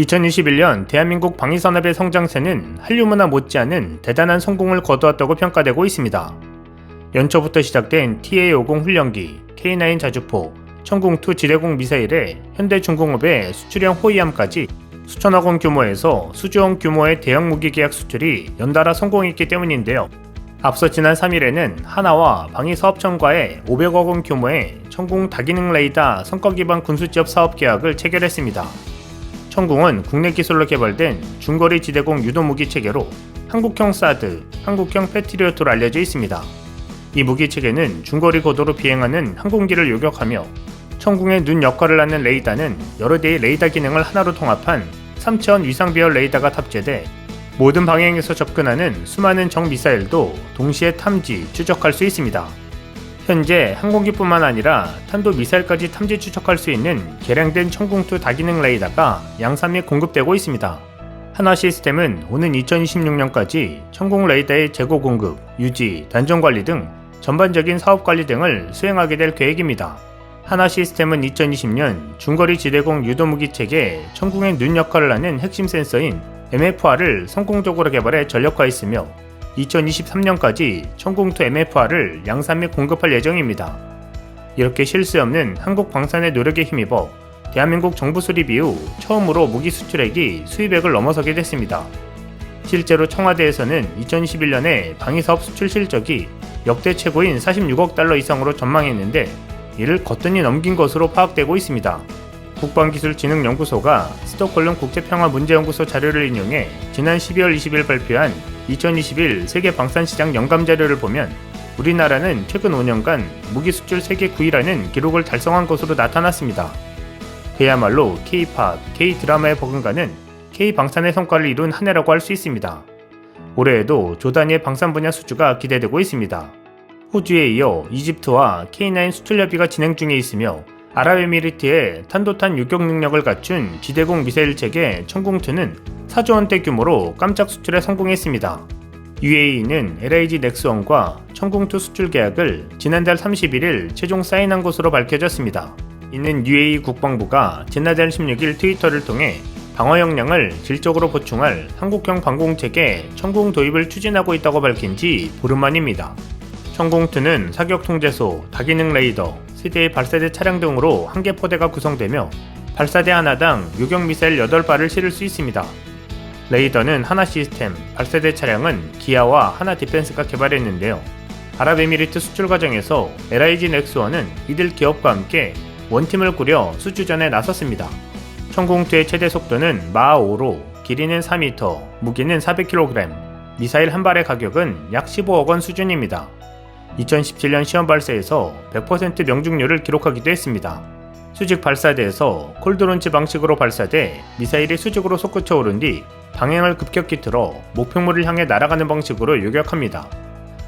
2021년 대한민국 방위산업의 성장세는 한류문화 못지않은 대단한 성공을 거두었다고 평가되고 있습니다. 연초부터 시작된 TA-50 훈련기, K9 자주포, 천궁2 지대공 미사일에 현대중공업의 수출형 호위함까지 수천억 원 규모에서 수조원 규모의 대형 무기 계약 수출이 연달아 성공했기 때문인데요. 앞서 지난 3일에는 하나와 방위사업청과의 500억 원 규모의 천궁 다기능 레이더 성과 기반 군수지업 사업 계약을 체결했습니다. 천궁은 국내 기술로 개발된 중거리 지대공 유도 무기 체계로 한국형 사드, 한국형 패트리어트로 알려져 있습니다. 이 무기 체계는 중거리 고도로 비행하는 항공기를 요격하며 천궁의 눈 역할을 하는 레이더는 여러 대의 레이더 기능을 하나로 통합한 3차원 위상 배열 레이더가 탑재돼 모든 방향에서 접근하는 수많은 적 미사일도 동시에 탐지, 추적할 수 있습니다. 현재 항공기뿐만 아니라 탄도 미사일까지 탐지 추적할 수 있는 개량된 천궁2 다기능 레이더가 양산 및 공급되고 있습니다. 하나 시스템은 오는 2026년까지 천궁 레이더의 재고 공급, 유지, 단종 관리 등 전반적인 사업 관리 등을 수행하게 될 계획입니다. 하나 시스템은 2020년 중거리 지대공 유도무기 체계 천궁의 눈 역할을 하는 핵심 센서인 MFR을 성공적으로 개발해 전력화했으며 2023년까지 천궁2 MFR을 양산 및 공급할 예정입니다. 이렇게 실수 없는 한국 방산의 노력에 힘입어 대한민국 정부 수립 이후 처음으로 무기 수출액이 수입액을 넘어서게 됐습니다. 실제로 청와대에서는 2021년에 방위사업 수출 실적이 역대 최고인 46억 달러 이상으로 전망했는데 이를 거뜬히 넘긴 것으로 파악되고 있습니다. 국방기술진흥연구소가 스톡홀름 국제평화문제연구소 자료를 인용해 지난 12월 20일 발표한 2021 세계 방산시장 연감 자료를 보면 우리나라는 최근 5년간 무기 수출 세계 9위라는 기록을 달성한 것으로 나타났습니다. 그야말로 K-팝, K-드라마에 버금가는 K-방산의 성과를 이룬 한 해라고 할 수 있습니다. 올해에도 조단위의 방산 분야 수주가 기대되고 있습니다. 호주에 이어 이집트와 K9 수출 협의가 진행 중에 있으며 아랍에미리트의 탄도탄 유격 능력을 갖춘 지대공 미사일 체계 천궁2는 4조 원대 규모로 깜짝 수출에 성공했습니다. UAE는 LIG 넥스원과 천궁2 수출 계약을 지난달 31일 최종 사인한 것으로 밝혀졌습니다. 이는 UAE 국방부가 지난달 16일 트위터를 통해 방어 역량을 질적으로 보충할 한국형 방공체계 천궁 도입을 추진하고 있다고 밝힌 지 보름 만입니다. 천궁2는 사격 통제소, 다기능 레이더, 세대의 발사대 차량 등으로 한 개 포대가 구성되며 발사대 하나당 유격 미사일 8발을 실을 수 있습니다. 레이더는 하나 시스템, 발사대 차량은 기아와 하나 디펜스가 개발했는데요. 아랍에미리트 수출 과정에서 LIG 넥스원은 이들 기업과 함께 원팀을 꾸려 수주전에 나섰습니다. 천궁투의 최대 속도는 마하 5로 길이는 4m, 무게는 400kg, 미사일 한 발의 가격은 약 15억 원 수준입니다. 2017년 시험 발사에서 100% 명중률을 기록하기도 했습니다. 수직 발사대에서 콜드론치 방식으로 발사돼 미사일이 수직으로 솟구쳐 오른 뒤 방향을 급격히 틀어 목표물을 향해 날아가는 방식으로 요격합니다.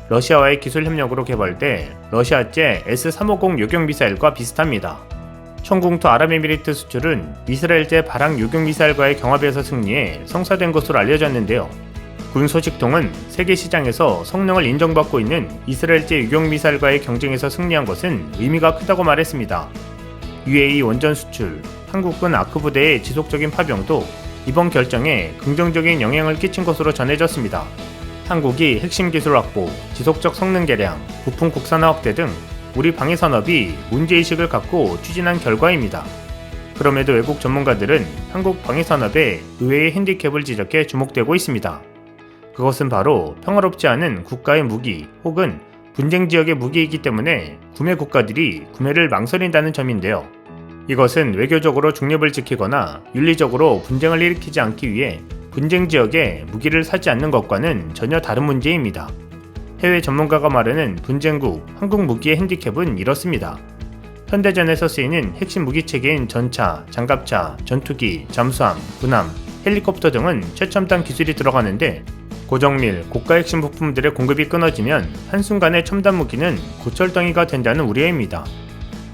러시아와의 기술 협력으로 개발돼 러시아제 S-350 요격 미사일과 비슷합니다. 천궁투 아랍에미리트 수출은 이스라엘제 바랑 요격 미사일과의 경합에서 승리해 성사된 것으로 알려졌는데요. 군 소식통은 세계 시장에서 성능을 인정받고 있는 이스라엘제 유격 미사일과의 경쟁에서 승리한 것은 의미가 크다고 말했습니다. UAE 원전 수출, 한국군 아크 부대의 지속적인 파병도 이번 결정에 긍정적인 영향을 끼친 것으로 전해졌습니다. 한국이 핵심 기술 확보, 지속적 성능 개량, 부품 국산화 확대 등 우리 방위 산업이 문제의식을 갖고 추진한 결과입니다. 그럼에도 외국 전문가들은 한국 방위 산업의 의외의 핸디캡을 지적해 주목되고 있습니다. 그것은 바로 평화롭지 않은 국가의 무기 혹은 분쟁 지역의 무기이기 때문에 구매 국가들이 구매를 망설인다는 점인데요. 이것은 외교적으로 중립을 지키거나 윤리적으로 분쟁을 일으키지 않기 위해 분쟁 지역에 무기를 사지 않는 것과는 전혀 다른 문제입니다. 해외 전문가가 말하는 분쟁국 한국 무기의 핸디캡은 이렇습니다. 현대전에서 쓰이는 핵심 무기 체계인 전차, 장갑차, 전투기, 잠수함, 군함, 헬리콥터 등은 최첨단 기술이 들어가는데 고정밀, 고가 핵심 부품들의 공급이 끊어지면 한순간에 첨단 무기는 고철덩이가 된다는 우려입니다.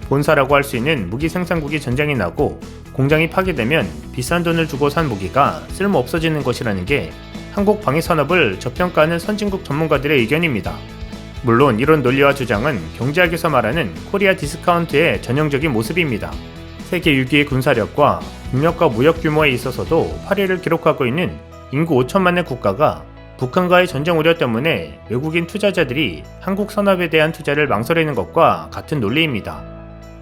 본사라고 할 수 있는 무기 생산국이 전쟁이 나고 공장이 파괴되면 비싼 돈을 주고 산 무기가 쓸모 없어지는 것이라는 게 한국 방위 산업을 저평가하는 선진국 전문가들의 의견입니다. 물론 이런 논리와 주장은 경제학에서 말하는 코리아 디스카운트의 전형적인 모습입니다. 세계 6위의 군사력과 국력과 무역 규모에 있어서도 8위를 기록하고 있는 인구 5천만의 국가가 북한과의 전쟁 우려 때문에 외국인 투자자들이 한국 산업에 대한 투자를 망설이는 것과 같은 논리입니다.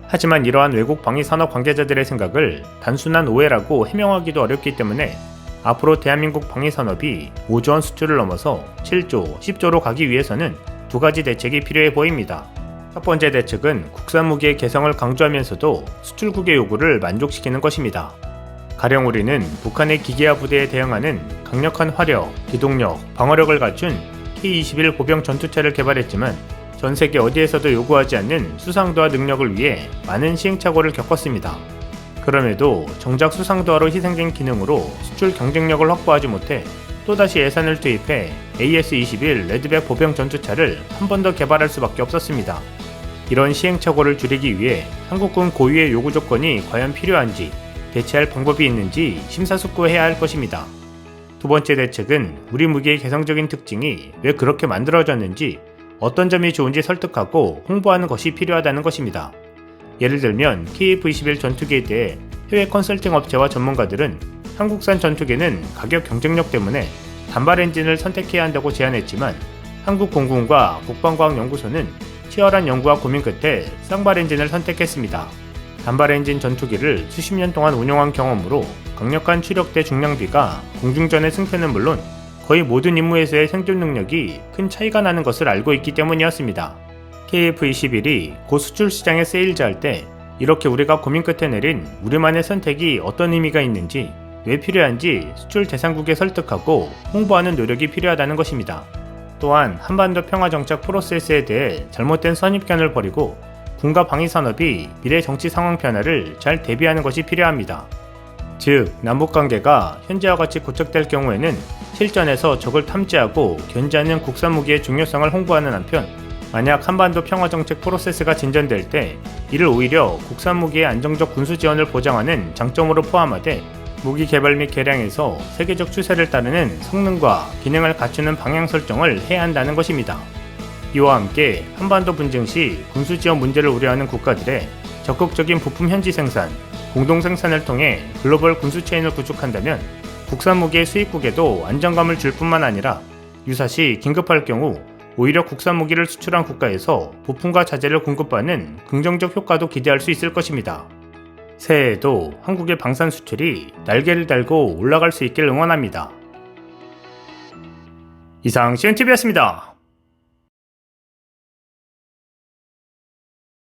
하지만 이러한 외국 방위 산업 관계자들의 생각을 단순한 오해라고 해명하기도 어렵기 때문에 앞으로 대한민국 방위 산업이 5조 원 수출을 넘어서 7조, 10조로 가기 위해서는 두 가지 대책이 필요해 보입니다. 첫 번째 대책은 국산 무기의 개성을 강조하면서도 수출국의 요구를 만족시키는 것입니다. 가령 우리는 북한의 기계화 부대에 대응하는 강력한 화력, 기동력, 방어력을 갖춘 K-21 보병 전투차를 개발했지만 전 세계 어디에서도 요구하지 않는 수상도와 능력을 위해 많은 시행착오를 겪었습니다. 그럼에도 정작 수상도하로 희생된 기능으로 수출 경쟁력을 확보하지 못해 또다시 예산을 투입해 AS-21 레드백 보병 전투차를 한 번 더 개발할 수밖에 없었습니다. 이런 시행착오를 줄이기 위해 한국군 고유의 요구 조건이 과연 필요한지 대체할 방법이 있는지 심사숙고해야 할 것입니다. 두 번째 대책은 우리 무기의 개성적인 특징이 왜 그렇게 만들어졌는지 어떤 점이 좋은지 설득하고 홍보하는 것이 필요하다는 것입니다. 예를 들면 KF-21 전투기에 대해 해외 컨설팅 업체와 전문가들은 한국산 전투기는 가격 경쟁력 때문에 단발 엔진을 선택해야 한다고 제안했지만 한국 공군과 국방과학연구소는 치열한 연구와 고민 끝에 쌍발 엔진을 선택했습니다. 단발 엔진 전투기를 수십 년 동안 운용한 경험으로 강력한 추력대 중량비가 공중전의 승패는 물론 거의 모든 임무에서의 생존 능력이 큰 차이가 나는 것을 알고 있기 때문이었습니다. KF-21이 고 수출 시장에 세일즈할 때 이렇게 우리가 고민 끝에 내린 우리만의 선택이 어떤 의미가 있는지 왜 필요한지 수출 대상국에 설득하고 홍보하는 노력이 필요하다는 것입니다. 또한 한반도 평화 정착 프로세스에 대해 잘못된 선입견을 버리고 군과 방위 산업이 미래 정치 상황 변화를 잘 대비하는 것이 필요합니다. 즉, 남북 관계가 현재와 같이 고착될 경우에는 실전에서 적을 탐지하고 견제하는 국산 무기의 중요성을 홍보하는 한편, 만약 한반도 평화 정책 프로세스가 진전될 때 이를 오히려 국산 무기의 안정적 군수 지원을 보장하는 장점으로 포함하되 무기 개발 및 개량에서 세계적 추세를 따르는 성능과 기능을 갖추는 방향 설정을 해야 한다는 것입니다. 이와 함께 한반도 분쟁 시 군수 지원 문제를 우려하는 국가들의 적극적인 부품 현지 생산, 공동 생산을 통해 글로벌 군수 체인을 구축한다면 국산 무기의 수입국에도 안정감을 줄 뿐만 아니라 유사시 긴급할 경우 오히려 국산 무기를 수출한 국가에서 부품과 자재를 공급받는 긍정적 효과도 기대할 수 있을 것입니다. 새해에도 한국의 방산 수출이 날개를 달고 올라갈 수 있길 응원합니다. 이상 CNTV였습니다.